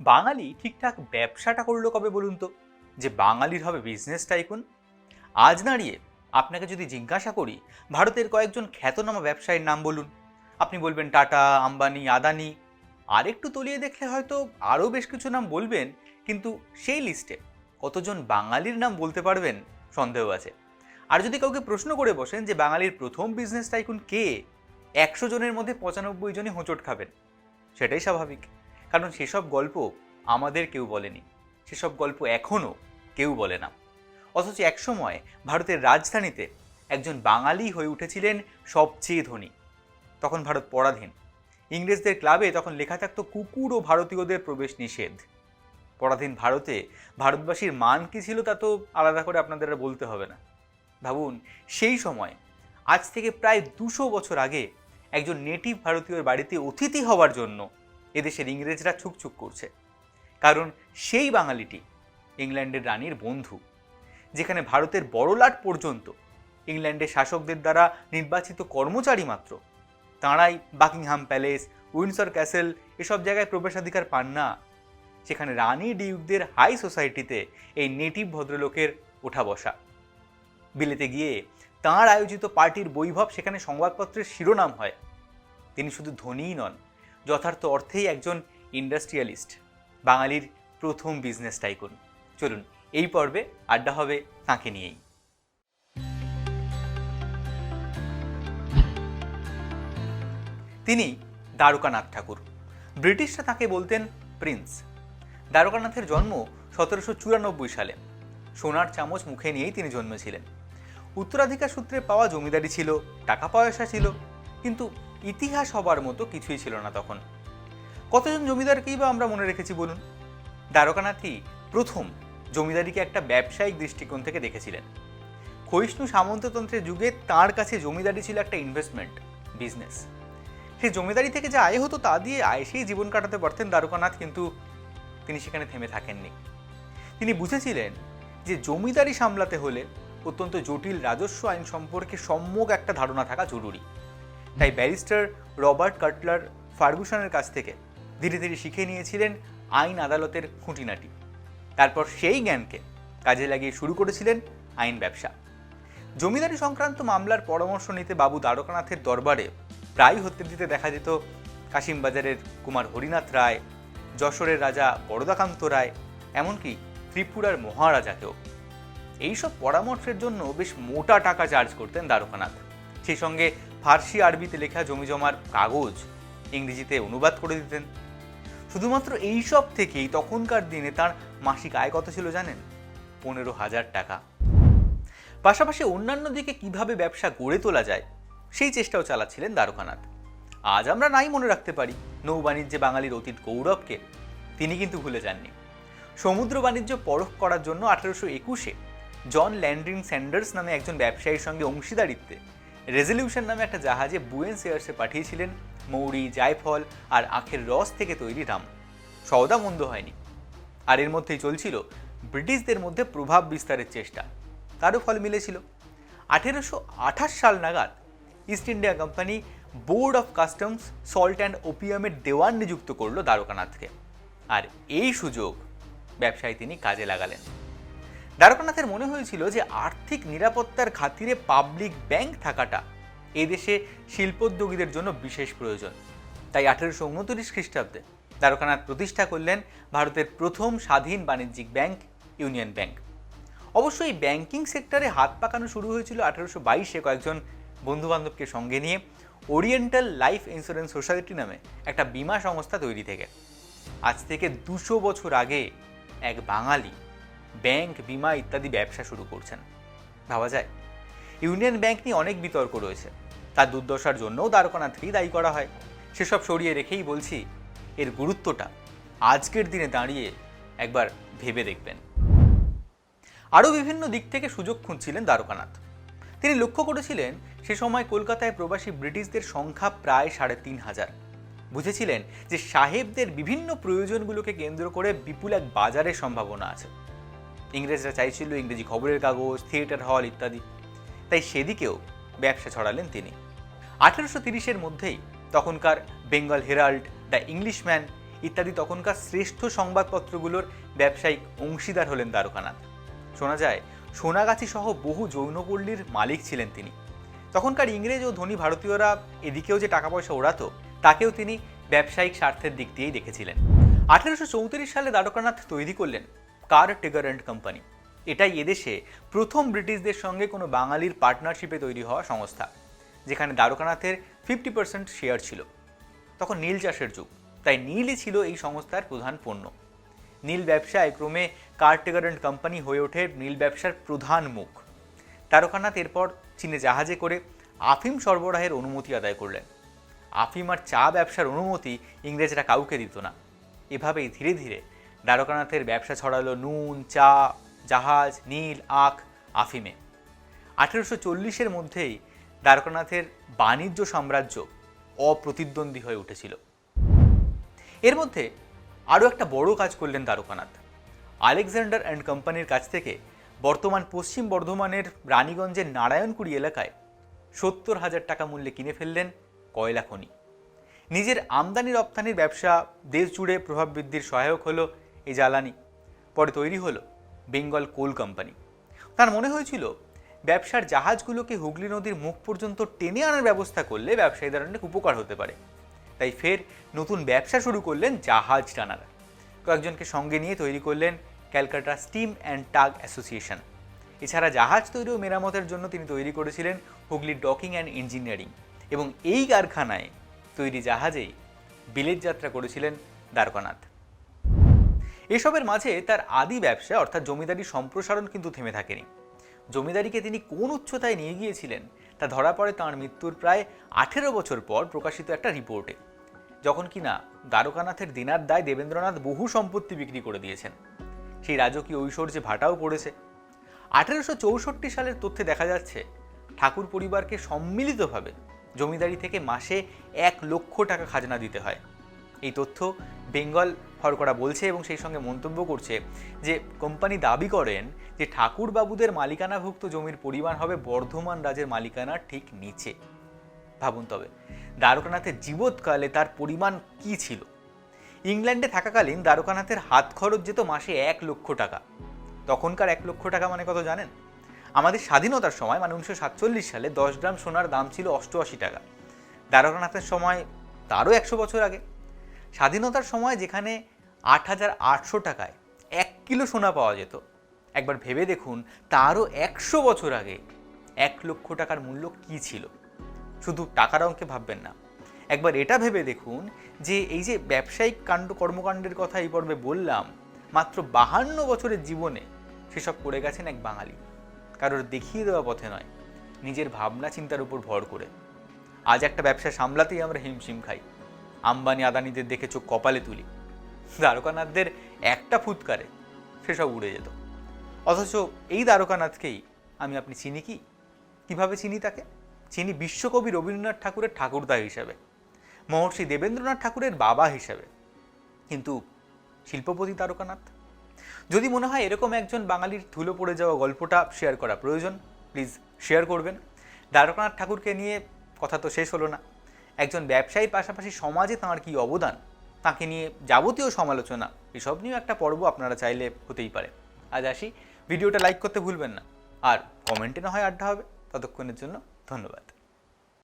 বাঙালি ঠিকঠাক ব্যবসাটা করল কবে বলুন তো? যে বাঙালির হবে বিজনেস টাইকুন আজ দাঁড়িয়ে আপনাকে যদি জিজ্ঞাসা করি, ভারতের কয়েকজন খ্যাতনামা ব্যবসায়ীর নাম বলুন। আপনি বলবেন টাটা, আম্বানি, আদানি। আর একটু তলিয়ে দেখলে হয়তো আরও বেশ কিছু নাম বলবেন, কিন্তু সেই লিস্টে কতজন বাঙালির নাম বলতে পারবেন সন্দেহ আছে। আর যদি কাউকে প্রশ্ন করে বসেন যে বাঙালির প্রথম বিজনেস টাইকুন কে, একশো জনের মধ্যে পঁচানব্বই জনই হোঁচট খাবেন, সেটাই স্বাভাবিক। কারণ সেসব গল্প আমাদের কেউ বলেনি। সেসব গল্প এখনও কেউ বলে না। অথচ একসময় ভারতের রাজধানীতে একজন বাঙালি হয়ে উঠেছিলেন সবচেয়ে ধনী। তখন ভারত পরাধীন। ইংরেজদের ক্লাবে তখন লেখা থাকতো, কুকুর ও ভারতীয়দের প্রবেশ নিষেধ। পরাধীন ভারতে ভারতবাসীর মান কী ছিল তা তো আলাদা করে আপনাদের বলতে হবে না। ভাবুন, সেই সময়, আজ থেকে প্রায় দুশো বছর আগে একজন নেটিভ ভারতীয়র বাড়িতে অতিথি হওয়ার জন্য এদেশের ইংরেজরা ছুকছুক করছে। কারণ সেই বাঙালিটি ইংল্যান্ডের রানীর বন্ধু, যেখানে ভারতের বড়লাট পর্যন্ত ইংল্যান্ডের শাসকদের দ্বারা নির্বাচিত কর্মচারী মাত্র, তাঁরাই বাকিংহাম প্যালেস, উইন্ডসর ক্যাসেল, এসব জায়গায় প্রবেশাধিকার পান না। সেখানে রানী ডিউকদের হাই সোসাইটিতে এই নেটিভ ভদ্রলোকের ওঠা বসা। বিলেতে গিয়ে তাঁর আয়োজিত পার্টির বৈভব সেখানে সংবাদপত্রের শিরোনাম হয়। তিনি শুধু ধনীই নন যথার্থ অর্থেই একজন ইন্ডাস্ট্রিয়ালিস্ট। বাঙালির প্রথম বিজনেস টাইকুন চলুন, এই পর্বে আড্ডা হবে তাঁকে নিয়েই। তিনি দ্বারকানাথ ঠাকুর। ব্রিটিশরা তাকে বলতেন প্রিন্স। দ্বারকানাথের জন্ম সতেরোশো চুরানব্বই সালে। সোনার চামচ মুখে নিয়েই তিনি জন্মেছিলেন। উত্তরাধিকার সূত্রে পাওয়া জমিদারি ছিল, টাকা পয়সা ছিল, কিন্তু ইতিহাস হবার মতো কিছুই ছিল না তখন। কতজন জমিদারকেই বা আমরা মনে রেখেছি বলুন? দ্বারকানাথই প্রথম জমিদারিকে একটা ব্যবসায়িক দৃষ্টিকোণ থেকে দেখেছিলেন। ক্ষয়িষ্ণু সামন্ততন্ত্রের যুগে তার কাছে জমিদারি ছিল একটা ইনভেস্টমেন্ট বিজনেস সেই জমিদারি থেকে যে আয় হতো তা দিয়ে আয়সেই জীবন কাটাতে পারতেন দ্বারকানাথ, কিন্তু তিনি সেখানে থেমে থাকেননি। তিনি বুঝেছিলেন যে জমিদারি সামলাতে হলে অত্যন্ত জটিল রাজস্ব আইন সম্পর্কে সম্যক একটা ধারণা থাকা জরুরি। তাই ব্যারিস্টার রবার্ট কাটলার ফার্গুসনের কাছ থেকে ধীরে ধীরে শিখে নিয়েছিলেন আইন আদালতের খুঁটিনাটি। তারপর সেই জ্ঞানকে কাজে লাগিয়ে শুরু করেছিলেন আইন ব্যবসা। জমিদারি সংক্রান্ত মামলার পরামর্শ নিতে বাবু দ্বারকানাথের দরবারে প্রায় হতে দিতে দেখা যেত কাশিমবাজারের কুমার হরিনাথ রায়, যশোরের রাজা বরদাকান্ত রায়, এমনকি ত্রিপুরার মহারাজাকেও। এইসব পরামর্শের জন্য বেশ মোটা টাকা চার্জ করতেন দ্বারকানাথ। সেই সঙ্গে ফার্সি আরবিতে লেখা জমিজমার কাগজ ইংরেজিতে অনুবাদ করে দিতেন। শুধুমাত্র এইসব থেকেই তখনকার দিনে তার মাসিক আয় কত ছিল জানেন? পনেরো হাজার টাকা। পাশাপাশি অন্যান্য দিকে কীভাবে ব্যবসা গড়ে তোলা যায়, সেই চেষ্টাও চালাচ্ছিলেন দ্বারকানাথ। আজ আমরা নাই মনে রাখতে পারি নৌ বাণিজ্যে বাঙালির অতীত গৌরবকে। তিনি কিন্তু ভুলে যাননি। সমুদ্র বাণিজ্য পরখ করার জন্য আঠেরোশো একুশে জন ল্যান্ড্রিং স্যান্ডার্স নামে একজন ব্যবসায়ীর সঙ্গে অংশীদারিত্বে রেজলিউশন নামে একটা জাহাজে বুয়েন্স এয়ার্সে পাঠিয়েছিলেন মৌরি, জায়ফল আর আখের রস থেকে তৈরি রাম সওদা মন্দ হয়নি। আর এর মধ্যেই চলছিল ব্রিটিশদের মধ্যে প্রভাব বিস্তারের চেষ্টা। তারও ফল মিলেছিল। আঠেরোশো আঠাশ সাল নাগাদ East India company board of customs salt and ওপিয়ামের দেওয়ান নিযুক্ত করল দ্বারকানাথকে। আর এই সুযোগ ব্যবসায় তিনি কাজে লাগালেন। দ্বারকানাথের মনে হয়েছিল যে আর্থিক নিরাপত্তার খাতিরে পাবলিক ব্যাংক থাকাটা এদেশে শিল্পোদ্যোগীদের জন্য বিশেষ প্রয়োজন। তাই আঠেরোশো উনত্রিশ খ্রিস্টাব্দে দ্বারকানাথ প্রতিষ্ঠা করলেন ভারতের প্রথম স্বাধীন বাণিজ্যিক ব্যাংক, ইউনিয়ন ব্যাংক। অবশ্য এই ব্যাংকিং সেক্টরে হাত পাকানো শুরু হয়েছিল আঠেরোশো বাইশে কয়েকজন বন্ধুবান্ধবকে সঙ্গে নিয়ে ওরিয়েন্টাল লাইফ ইন্স্যুরেন্স সোসাইটি নামে একটা বীমা সংস্থা তৈরি থেকে। আজ থেকে দুশো বছর আগে এক বাঙালি ব্যাংক, বিমা ইত্যাদি ব্যবসা শুরু করছেন। ভাবা যায়, ইউনিয়ন ব্যাংক নিয়ে অনেক বিতর্ক রয়েছে। তার দুর্দশার জন্যও দ্বারকানাথকেই দায়ী করা হয়। সেসব সরিয়ে রেখেই বলছি, এর গুরুত্বটা আজকের দিনে দাঁড়িয়ে একবার ভেবে দেখবেন। আরও বিভিন্ন দিক থেকে সুযোগ খুঁজছিলেন দ্বারকানাথ। তিনি লক্ষ্য করেছিলেন, সে সময় কলকাতায় প্রবাসী ব্রিটিশদের সংখ্যা প্রায় সাড়ে তিন হাজার। বুঝেছিলেন যে সাহেবদের বিভিন্ন প্রয়োজনগুলোকে কেন্দ্র করে বিপুল এক বাজারের সম্ভাবনা আছে। ইংরেজরা চাইছিল ইংরেজি খবরের কাগজ, থিয়েটার হল ইত্যাদি। তাই সেদিকেও ব্যবসা ছড়ালেন তিনি। আঠেরোশো তিরিশের মধ্যেই তখনকার বেঙ্গল হেরাল্ড, দ্য ইংলিশম্যান ইত্যাদি তখনকার শ্রেষ্ঠ সংবাদপত্রগুলোর ব্যবসায়িক অংশীদার হলেন দ্বারকানাথ। শোনা যায়, সোনাগাছি সহ বহু যৌনপল্লীর মালিক ছিলেন তিনি। তখনকার ইংরেজ ও ধনী ভারতীয়রা এদিকেও যে টাকা পয়সা ওড়াতো, তাকেও তিনি ব্যবসায়িক স্বার্থের দিক দিয়েই দেখেছিলেন। আঠেরোশো চৌত্রিশ সালে দ্বারকানাথ তৈরি করলেন কার টেগার অ্যান্ড কোম্পানি? এটাই এদেশে প্রথম ব্রিটিশদের সঙ্গে কোনো বাঙালির পার্টনারশিপে তৈরি হওয়া সংস্থা, যেখানে দ্বারকানাথের ফিফটি পার্সেন্ট শেয়ার ছিল। তখন নীল চাষের যুগ, তাই নীলই ছিল এই সংস্থার প্রধান পণ্য। নীল ব্যবসায় ক্রমে কার্টেগার অ্যান্ড কোম্পানি হয়ে ওঠে নীল ব্যবসার প্রধান মুখ। তারকানাথ এরপর চীনে জাহাজে করে আফিম সরবরাহের অনুমতি আদায় করলেন। আফিম আর চা ব্যবসার অনুমতি ইংরেজরা কাউকে দিত না। এভাবেই ধীরে ধীরে দ্বারকানাথের ব্যবসা ছড়ালো নুন, চা, জাহাজ, নীল, আখ, আফিমে। আঠেরোশো চল্লিশের মধ্যেই দ্বারকানাথের বাণিজ্য সাম্রাজ্য অপ্রতিদ্বন্দ্বী হয়ে উঠেছিল। এর মধ্যে আরও একটা বড় কাজ করলেন দ্বারকানাথ। আলেকজান্ডার অ্যান্ড কোম্পানির কাছ থেকে বর্তমান পশ্চিম বর্ধমানের রানীগঞ্জের নারায়ণকুড়ি এলাকায় সত্তর হাজার টাকা মূল্যে কিনে ফেললেন কয়লা খনি। নিজের আমদানি রপ্তানির ব্যবসা দেশ জুড়ে প্রভাব বৃদ্ধির সহায়ক হলো এই জ্বালানি। পরে তৈরি হলো বেঙ্গল কোল কোম্পানি। তার মনে হয়েছিল, ব্যবসার জাহাজগুলোকে হুগলি নদীর মুখ পর্যন্ত টেনে আনার ব্যবস্থা করলে ব্যবসায়ীদের অনেক উপকার হতে পারে। তাই ফের নতুন ব্যবসা শুরু করলেন জাহাজ টানার কয়েকজনকে সঙ্গে নিয়ে তৈরি করলেন Calcutta steam and tug association. এছাড়া জাহাজ তৈরি ও মেরামতের জন্য তিনি তৈরি করেছিলেন হুগলি ডকিং অ্যান্ড ইঞ্জিনিয়ারিং এবং এই কারখানায় তৈরি জাহাজেই বিলেত যাত্রা করেছিলেন দ্বারকানাথ। এসবের মাঝে তার আদি ব্যবসা, অর্থাৎ জমিদারি সম্প্রসারণ কিন্তু থেমে থাকেনি। জমিদারিকে তিনি কোন উচ্চতায় নিয়ে গিয়েছিলেন, তা ধরা পড়ে তাঁর মৃত্যুর প্রায় আঠেরো বছর পর প্রকাশিত একটা রিপোর্টে, যখন কিনা দ্বারকানাথের দিনার দায় দেবেন্দ্রনাথ বহু সম্পত্তি বিক্রি করে দিয়েছেন। সেই রাজকীয় ঐশ্বর্যে ভাটাও পড়েছে। আঠেরোশো চৌষট্টি সালের তথ্যে দেখা যাচ্ছে, ঠাকুর পরিবারকে সম্মিলিতভাবে জমিদারি থেকে মাসে এক লক্ষ টাকা খাজনা দিতে হয়। এই তথ্য বেঙ্গল ফরকরা বলছে এবং সেই সঙ্গে মন্তব্য করছে যে কোম্পানি দাবি করেন যে ঠাকুরবাবুদের মালিকানাভুক্ত জমির পরিমাণ হবে বর্ধমান রাজের মালিকানার ঠিক নিচে। ভাবুন তবে, দ্বারকানাথের জীবৎকালে তার পরিমাণ কি ছিল? ইংল্যান্ডে থাকাকালীন দ্বারকানাথের হাত খরচ যেত মাসে এক লক্ষ টাকা। তখনকার এক লক্ষ টাকা মানে কত জানেন? আমাদের স্বাধীনতার সময় মানে উনিশশো সাতচল্লিশ সালে দশ গ্রাম সোনার দাম ছিল অষ্টআশি টাকা। দ্বারকানাথের সময় তারও একশো বছর আগে। স্বাধীনতার সময় যেখানে আট হাজার আটশো টাকায় এক কিলো সোনা পাওয়া যেত, একবার ভেবে দেখুন তারও একশো বছর আগে এক লক্ষ টাকার মূল্য কী ছিল? শুধু টাকার অঙ্কে ভাববেন না। একবার এটা ভেবে দেখুন যে এই যে ব্যবসায়িক কাণ্ড, কর্মকাণ্ডের কথা এই পর্বে বললাম, মাত্র বাহান্ন বছরের জীবনে সেসব করে গেছেন এক বাঙালি। কারোর দেখিয়ে দেওয়া পথে নয়, নিজের ভাবনা চিন্তার উপর ভর করে। আজ একটা ব্যবসা সামলাতেই আমরা হিমশিম খাই। আম্বানি আদানিদের দেখে চোখ কপালে তুলি। দ্বারকানাথদের একটা ফুৎকারে সেসব উড়ে যেত। অথচ এই দ্বারকানাথকেই আমি আপনি চিনি কি? কীভাবে চিনি তাকে? চিনি বিশ্বকবি রবীন্দ্রনাথ ঠাকুরের ঠাকুরদা হিসাবে, মহর্ষি দেবেন্দ্রনাথ ঠাকুরের বাবা হিসাবে। কিন্তু শিল্পপতি তারকানাথ যদি মনে হয় এরকম একজন বাঙালির ধুলো পড়ে যাওয়া গল্পটা শেয়ার করা প্রয়োজন প্লিজ শেয়ার করবেন। দ্বারকানাথ ঠাকুরকে নিয়ে কথা তো শেষ হলো না। একজন ব্যবসায়ীর পাশাপাশি সমাজে তাঁর কী অবদান? তাকে নিয়ে যাবতীয় সমালোচনা, এসব নিয়েও একটা পর্ব আপনারা চাইলে হতেই পারে। আজ আসি। ভিডিওটা লাইক করতে ভুলবেন না। আর কমেন্টে না হয় আড্ডা হবে। ততক্ষণের জন্য ধন্যবাদ।